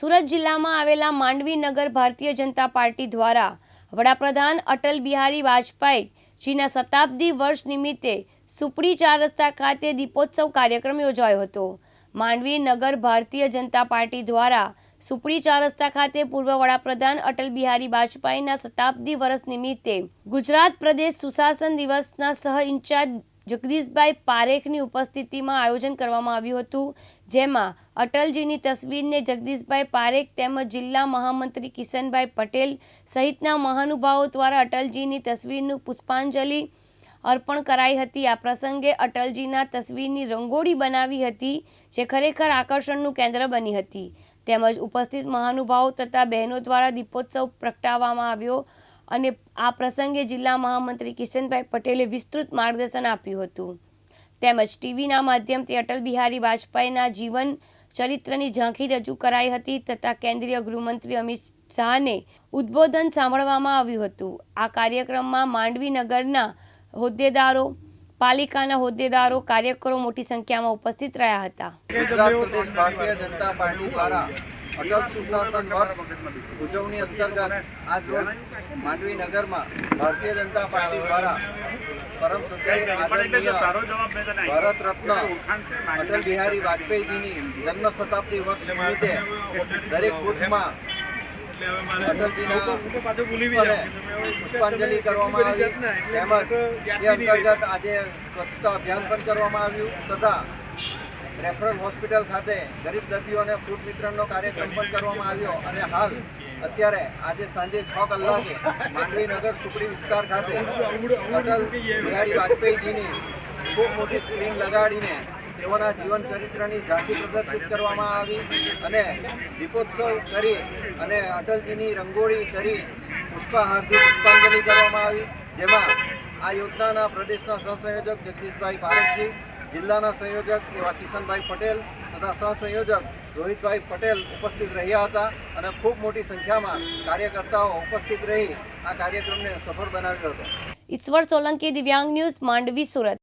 સુરત જિલ્લામાં આવેલા માંડવી નગર ભારતીય જનતા પાર્ટી દ્વારા વડાપ્રધાન અટલ બિહારી વાજપેયીજીના શતાબ્દી વર્ષ નિમિત્તે સુપડી ચાર રસ્તા ખાતે દીપોત્સવ કાર્યક્રમ યોજાયો હતો. માંડવી નગર ભારતીય જનતા પાર્ટી દ્વારા સુપડી ચાર રસ્તા ખાતે પૂર્વ વડાપ્રધાન અટલ બિહારી વાજપેયીના શતાબ્દી વર્ષ નિમિત્તે ગુજરાત પ્રદેશ સુશાસન દિવસના સહ ઇન્ચાર્જ જગદીશભાઈ પારેખની ઉપસ્થિતિમાં આયોજન કરવામાં આવ્યું હતું, જેમાં અટલજીની તસવીરને જગદીશભાઈ પારેખ તેમજ જિલ્લા મહામંત્રી કિશનભાઈ પટેલ સહિતના મહાનુભાવો દ્વારા અટલજીની તસવીરનું પુષ્પાંજલિ અર્પણ કરાઈ હતી. આ પ્રસંગે અટલજીના તસવીરની રંગોળી બનાવી હતી, જે ખરેખર આકર્ષણનું કેન્દ્ર બની હતી. તેમજ ઉપસ્થિત મહાનુભાવો તથા બહેનો દ્વારા દીપોત્સવ પ્રગટાવવામાં આવ્યો અને આ પ્રસંગે જિલ્લા મહામંત્રી કિશનભાઈ પટેલે વિસ્તૃત માર્ગદર્શન આપ્યું હતું. તેમજ ટીવીના માધ્યમથી અટલ બિહારી વાજપેયીના જીવન ચરિત્રની ઝાંખી રજૂ કરાઈ હતી તથા કેન્દ્રીય ગૃહમંત્રી અમિત શાહને ઉદ્બોધન સાંભળવામાં આવ્યું હતું. આ કાર્યક્રમમાં માંડવી નગરના હોદ્દેદારો, પાલિકાના હોદ્દેદારો, કાર્યકરો મોટી સંખ્યામાં ઉપસ્થિત રહ્યા હતા. અટલ સુશાસન વર્ષ ઉજવણી અંતર્ગત આજ રોજ માંડવી નગરમાં ભારતીય જનતા પાર્ટી દ્વારા પરમ સદય ભારત રત્ન અટલ બિહારી વાજપેયીજીની જન્મ શતાબ્દી વર્ષ નિમિત્તે દરેક બુથમાં પુષ્પાંજલિ કરવામાં આવી. તેમજ અંતર્ગત આજે સ્વચ્છતા અભિયાન પણ કરવામાં આવ્યું. તથા રેફરલ હોસ્પિટલ ખાતે ગરીબ દર્દીઓને ફૂડ વિતરણનો કાર્યક્રમ પણ કરવામાં આવ્યો અને હાલ અત્યારે આજે સાંજે છ કલાકે માંડવી નગર સુપડી વિસ્તાર ખાતે અટલ બિહારી વાજપેયીજીની ખૂબ મોટી સ્ક્રીન લગાડીને તેઓના જીવન ચરિત્રની ઝાંખી પ્રદર્શિત કરવામાં આવી અને દીપોત્સવ કરી અને અટલજીની રંગોળી કરી પુષ્પાહારથી પુષ્પાંજલિ કરવામાં આવી, જેમાં આ યોજનાના પ્રદેશના સહસંયોજક જગદીશભાઈ પારેખજી જિલ્લાના સંયોજક એવા કિશનભાઈ પટેલ તથા સહસંયોજક રોહિતભાઈ પટેલ ઉપસ્થિત રહ્યા હતા અને ખૂબ મોટી સંખ્યામાં કાર્યકર્તાઓ ઉપસ્થિત રહી આ કાર્યક્રમને સફળ બનાવ્યો હતો. ઈશ્વર સોલંકી દિવ્યાંગ ન્યૂઝ માંડવી, સુરત.